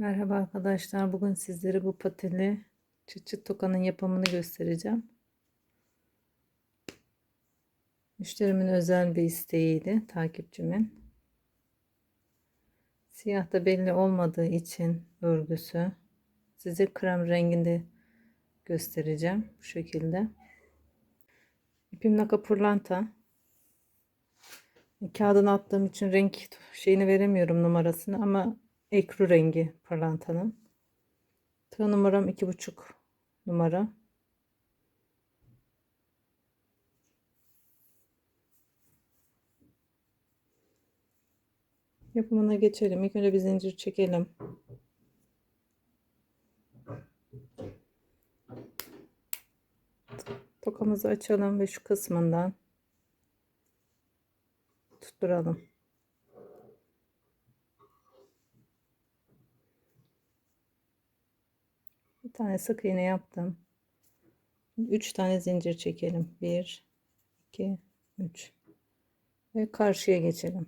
Merhaba arkadaşlar. Bugün sizlere bu patili çıt çıt tokanın yapımını göstereceğim. Müşterimin özel bir isteğiydi, takipçimin. Siyah da belli olmadığı için örgüsü size krem renginde göstereceğim bu şekilde. İpim naka pırlanta. Kağıdına attığım için renk şeyini veremiyorum numarasını ama ekru rengi pırlantanın. Tığ numaram iki buçuk numara. Yapımına geçelim. İlk önce bir zincir çekelim. Tokamızı açalım ve şu kısmından tutturalım. Tane sık iğne yaptım. 3 tane zincir çekelim. 1 2 3 ve karşıya geçelim.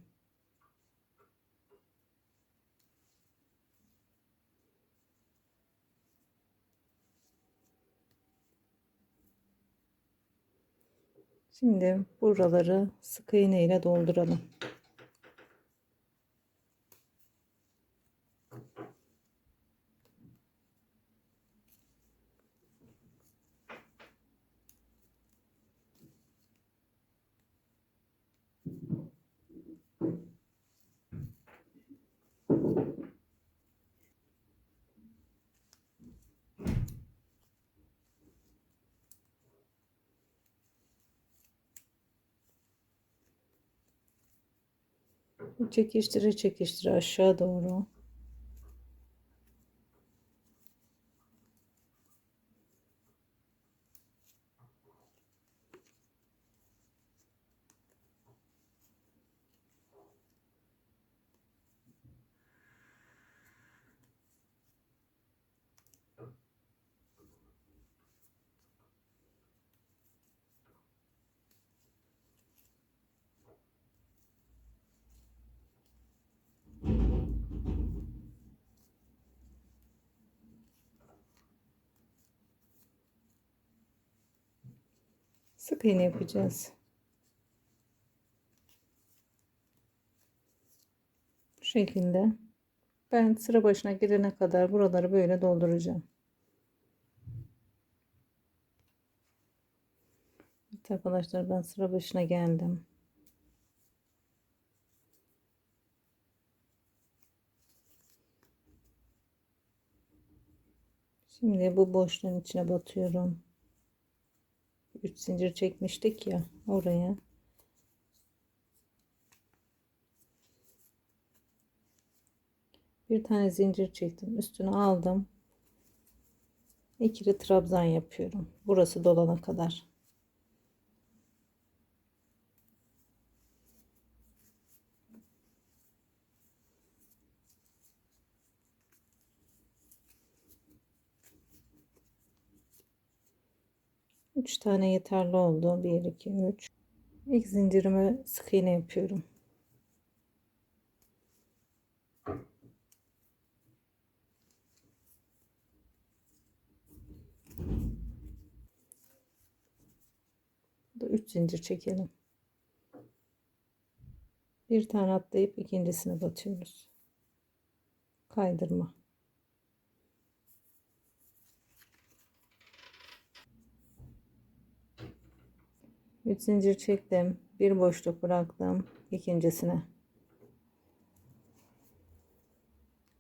Şimdi buraları sık iğne ile dolduralım. Çekiştire çekiştire aşağı doğru. Sık iğne yapacağız. Bu şekilde ben sıra başına gelene kadar buraları böyle dolduracağım. Evet arkadaşlar ben sıra başına geldim. Şimdi bu boşluğun içine batıyorum. 3 zincir çekmiştik ya oraya. Bir tane zincir çektim üstüne aldım. İkili trabzan yapıyorum. Burası dolana kadar Üç tane yeterli oldu. 1 2 3. İlk zincirime sık iğne yapıyorum. da 3 zincir çekelim. Bir tane atlayıp ikincisine batıyoruz. Kaydırma. 3 zincir çektim bir boşluk bıraktım ikincisine.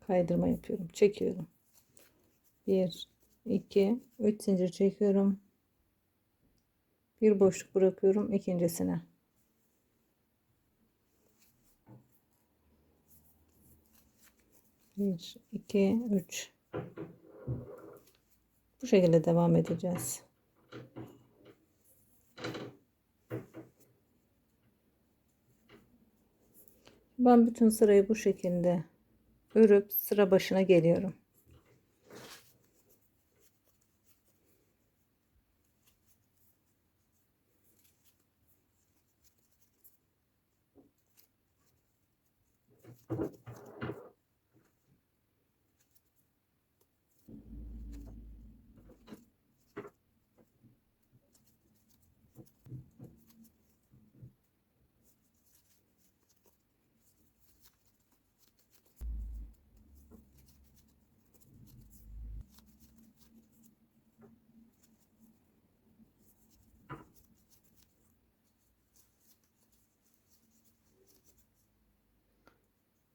Kaydırma yapıyorum çekiyorum. 1 2 3 zincir çekiyorum. Bir boşluk bırakıyorum ikincisine. Bir iki üç. Bu şekilde devam edeceğiz Ben bütün sırayı bu şekilde örüp sıra başına geliyorum.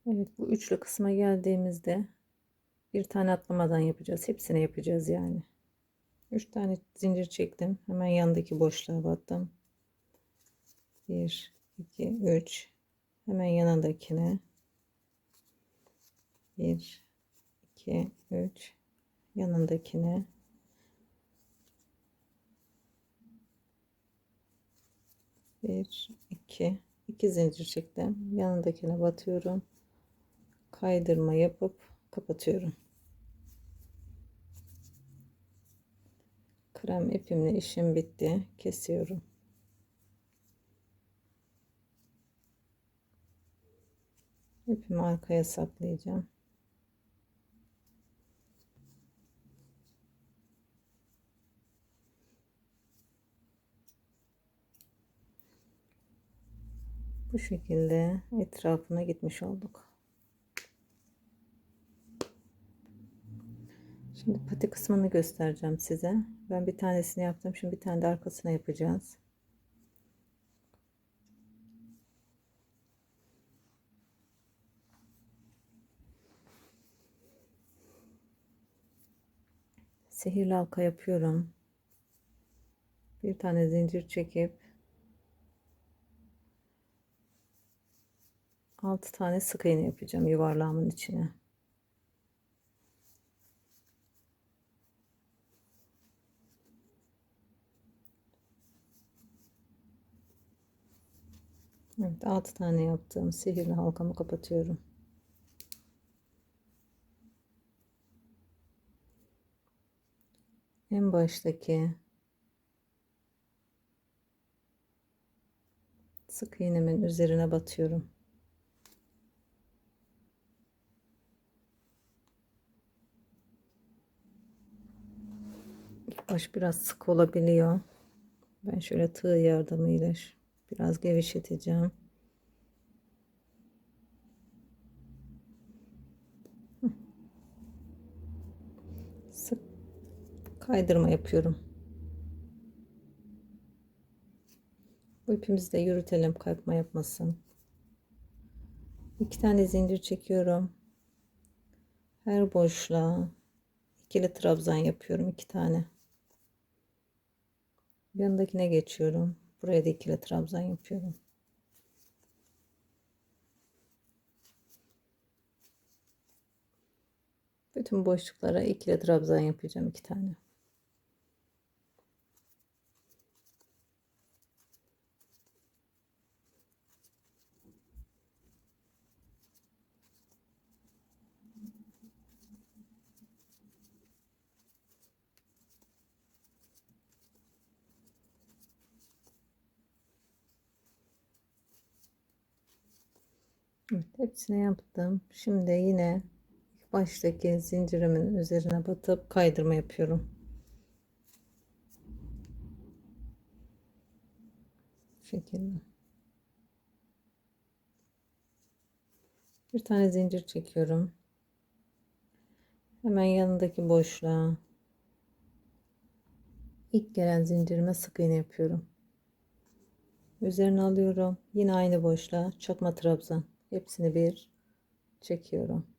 Evet bu üçlü kısma geldiğimizde bir tane atlamadan yapacağız. Hepsini yapacağız yani. Üç tane zincir çektim. Hemen yanındaki boşluğa battım. 1 2 3 hemen yanındakine 1 2 3 yanındakine bir iki iki zincir çektim yanındakine batıyorum kaydırma yapıp kapatıyorum. Krem ipimle işim bitti. Kesiyorum. İpimi arkaya saklayacağım. Bu şekilde etrafına gitmiş olduk Şimdi pati kısmını göstereceğim size. Ben bir tanesini yaptım. Şimdi bir tane de arkasına yapacağız. Sihirli halka yapıyorum. Bir tane zincir çekip 6 tane sık iğne yapacağım yuvarlağımın içine. Evet 6 tane yaptım. Sihirli halkamı kapatıyorum. En baştaki sık iğnemin üzerine batıyorum. Baş biraz sık olabiliyor. Ben şöyle tığ yardımıyla Biraz gevşeteceğim. Sık kaydırma yapıyorum. Bu ipimizi de yürütelim kalkma yapmasın. İki tane zincir çekiyorum. Her boşluğa ikili trabzan yapıyorum iki tane. Yanındakine geçiyorum. Buraya da ikili trabzan yapıyorum. Bütün boşluklara ikili trabzan yapacağım iki tane. Evet, hepsine yaptım. Şimdi yine baştaki zincirimin üzerine batıp kaydırma yapıyorum. Şekilde. Bir tane zincir çekiyorum. Hemen yanındaki boşluğa ilk gelen zincirime sık iğne yapıyorum. Üzerine alıyorum. Yine aynı boşluğa çakma trabzan. Hepsini bir çekiyorum.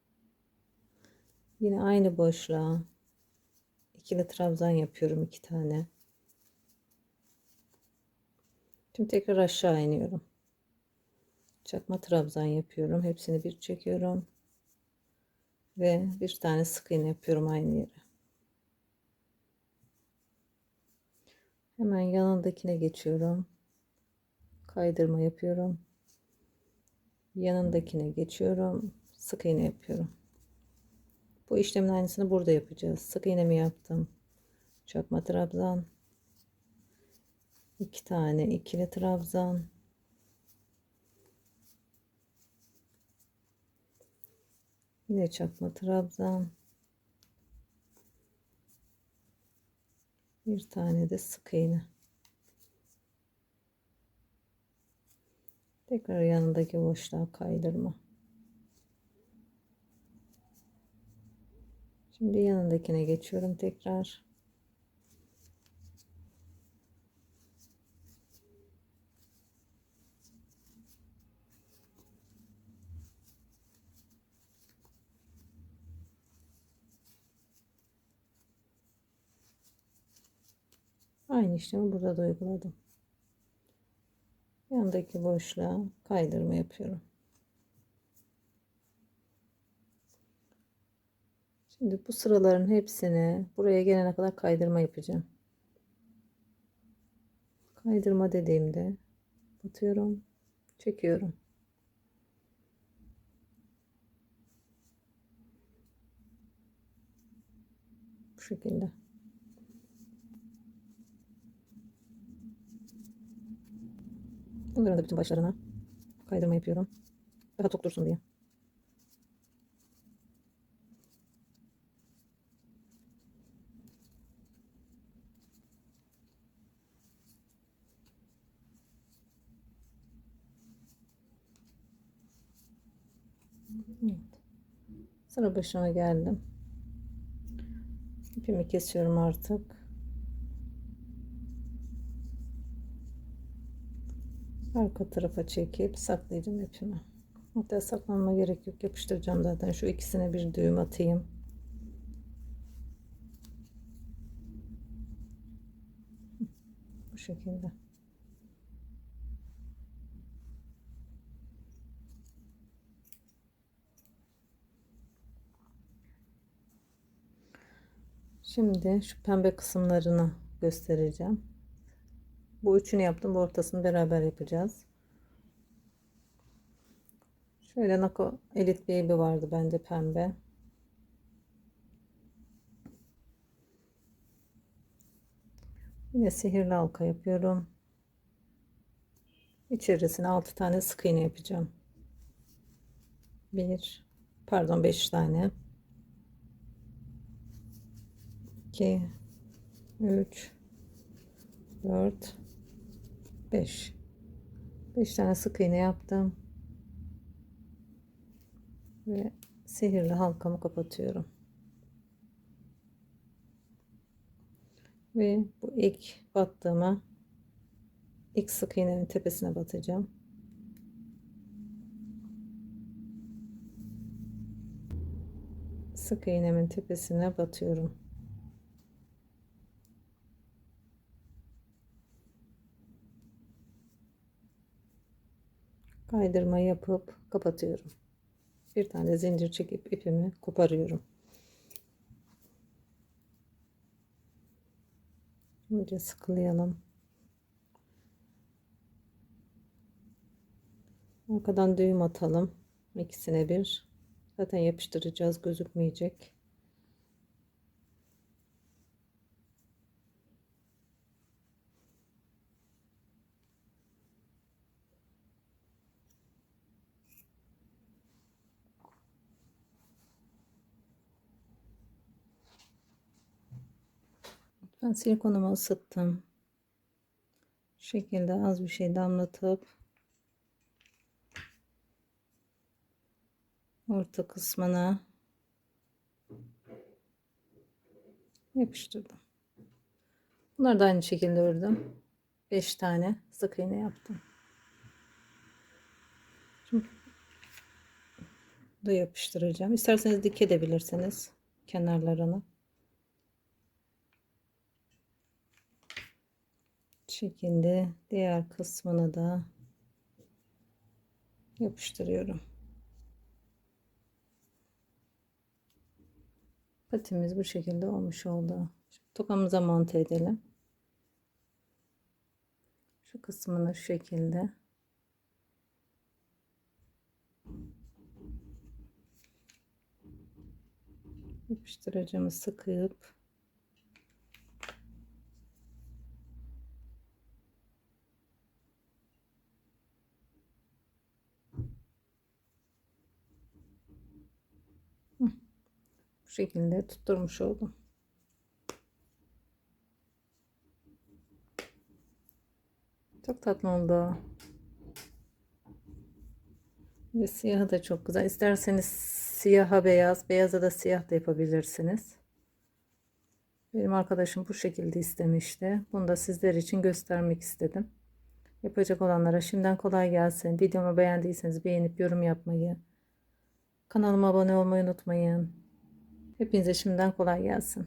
Yine aynı boşluğa ikili trabzan yapıyorum iki tane. Şimdi tekrar aşağı iniyorum. Çakma trabzan yapıyorum. Hepsini bir çekiyorum. Ve bir tane sık iğne yapıyorum aynı yere. Hemen yanındakine geçiyorum. Kaydırma yapıyorum yanındakine geçiyorum sık iğne yapıyorum bu işlemin aynısını burada yapacağız. Sık iğnemi yaptım. Çakma trabzan iki tane ikili trabzan. Yine çakma trabzan bir tane de sık iğne. Tekrar yanındaki boşluğa kaydırma. Şimdi yanındakine geçiyorum tekrar. Aynı işlemi burada da uyguladım. Yandaki boşluğa kaydırma yapıyorum. Şimdi bu sıraların hepsini buraya gelene kadar kaydırma yapacağım. Kaydırma dediğimde batıyorum, çekiyorum. Bu şekilde. Bunların da bütün başlarına kaydırma yapıyorum. Daha tok dursun diye. Evet. Sıra başına geldim. İpimi kesiyorum artık. Arka tarafa çekip saklayacağım ipimi. Hatta saklanma gerek yok. Yapıştıracağım zaten. Şu ikisine bir düğüm atayım. Bu şekilde. Şimdi şu pembe kısımlarını göstereceğim. Bu üçünü yaptım. Bu ortasını beraber yapacağız. Şöyle Nako Elite Baby vardı bende pembe. Yine sihirli halka yapıyorum. İçerisine 6 tane sık iğne yapacağım. 1 pardon 5 tane. 2 3 4 5 5 tane sık iğne yaptım. Ve sihirli halkamı kapatıyorum. Ve bu ilk battığıma ilk sık iğnenin tepesine batacağım. Sık iğnemin tepesine batıyorum kaydırma yapıp kapatıyorum. Bir tane zincir çekip ipimi koparıyorum. Önce sıkılayalım. Arkadan düğüm atalım. İkisine bir. Zaten yapıştıracağız gözükmeyecek. Ben silikonumu ısıttım. Şu şekilde az bir şey damlatıp orta kısmına yapıştırdım. Bunları da aynı şekilde ördüm. 5 tane sık iğne yaptım. Şimdi da yapıştıracağım. İsterseniz dikebilirsiniz kenarlarını. Şekilde diğer kısmını da yapıştırıyorum. Patimiz bu şekilde olmuş oldu. Şimdi tokamıza monte edelim. Şu kısmını şu şekilde yapıştıracağımı sıkıp şekilde tutturmuş oldum. Çok tatlı oldu. Ve siyahı da çok güzel. İsterseniz siyaha beyaz, beyaza da siyah da yapabilirsiniz. Benim arkadaşım bu şekilde istemişti. Bunu da sizler için göstermek istedim. Yapacak olanlara şimdiden kolay gelsin. Videomu beğendiyseniz beğenip yorum yapmayı, kanalıma abone olmayı unutmayın. Hepinize şimdiden kolay gelsin.